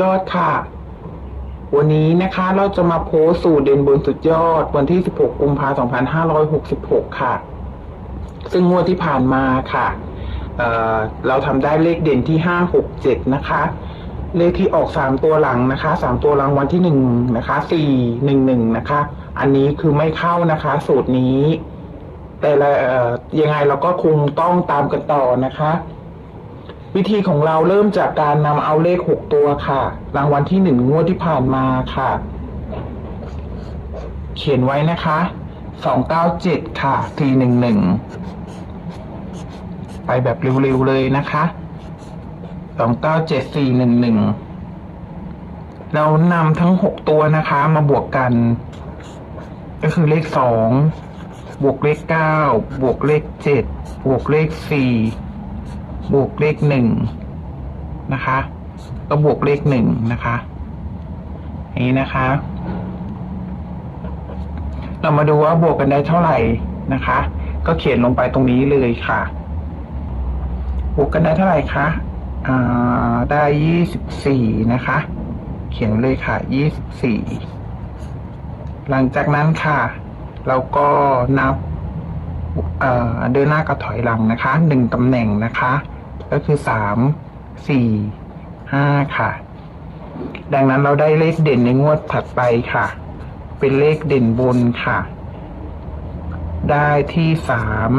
ยอดค่ะ วันนี้นะคะเราจะมาโพสสูตรเด่นบนสุดยอด วันที่ 16 กุมภาพันธ์2566 ค่ะ ซึ่งงวดที่ผ่านมาค่ะเเราทำได้เลขเด่นที่ 5 6 7 นะคะ เลขที่ออก 3 ตัวหลังนะคะ 3 ตัวรางวัลที่ 1 นะคะ 4 1 1 นะคะ อันนี้คือไม่เข้านะคะ สูตรนี้ แต่ละยังไงเราก็คงต้องตามกันต่อนะคะ วิธีของเราเริ่มจากการนำเอาเลข 6 ตัวค่ะ รางวัลที่1งวดที่ผ่านมาค่ะ เขียนไว้นะคะ 297 ค่ะ 411 ไปแบบเร็วๆเลยนะคะ 297411 เรานำทั้ง 6 ตัวนะคะมาบวกกัน ก็คือเลข 2 บวกเลข 9 บวกเลข 7 บวกเลข 4 บวกเลข1นะคะ ก็บวกเลข1นะคะอย่างนี้นะคะ เรามาดูว่าบวกกันได้เท่าไหร่นะคะ ก็เขียนลงไปตรงนี้เลยค่ะ บวกกันได้เท่าไหร่คะอ่าได้ยี่สิบสี่นะคะ เขียนเลยค่ะยี่สิบสี่หลังจากนั้นค่ะ เราก็นับ เดินหน้ากับถอยหลังนะคะหนึ่งตำแหน่งนะคะ ก็คือสามสี่ห้าค่ะ ดังนั้นเราได้เลขเด่นในงวดถัดไปค่ะ เป็นเลขเด่นบนค่ะ ได้ที่สาม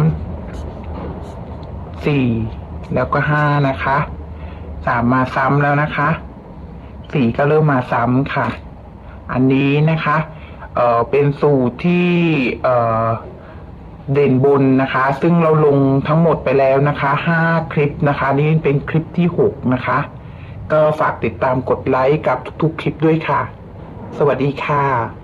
สี่แล้วก็ห้านะคะสามมาซ้ำแล้วนะคะสี่ก็เริ่มมาซ้ำค่ะ อันนี้นะคะ เออเป็นสูตรที่ เออ เด่นบนนะคะ ซึ่งเราลงทั้งหมดไปแล้วนะคะห้าคลิปนะคะ นี่เป็นคลิปที่หกนะคะ ก็ฝากติดตามกดไลค์กับทุกๆคลิปด้วยค่ะ สวัสดีค่ะ